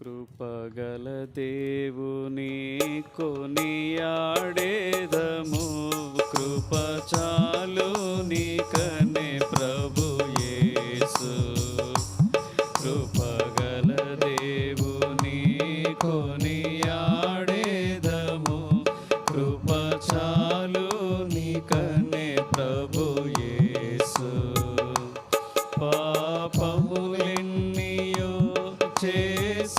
కృపగల దేవుని కొనియాడేదము. కృపచాలు నీకనే ప్రభు యేసు. కృపగల దేవుని కొనియాడేదము. కృపచాలు నీకనే ప్రభు యేసు. పాపము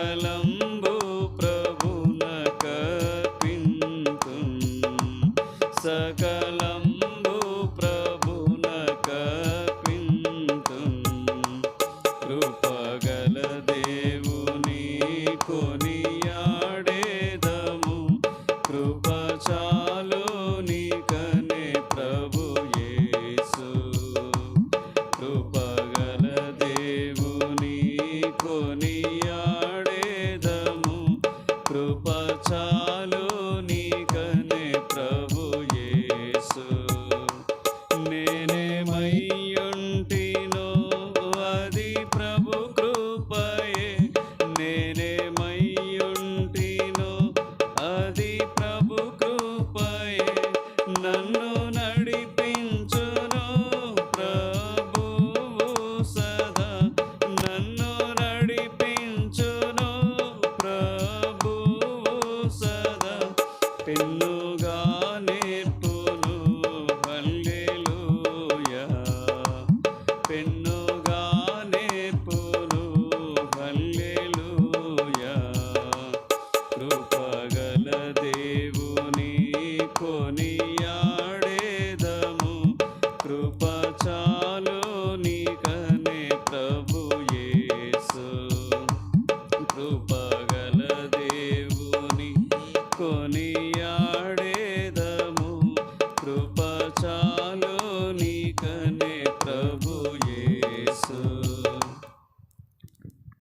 மலம் కృపగల దేవుని కొనియాడేదము. కృప చాలు నీకని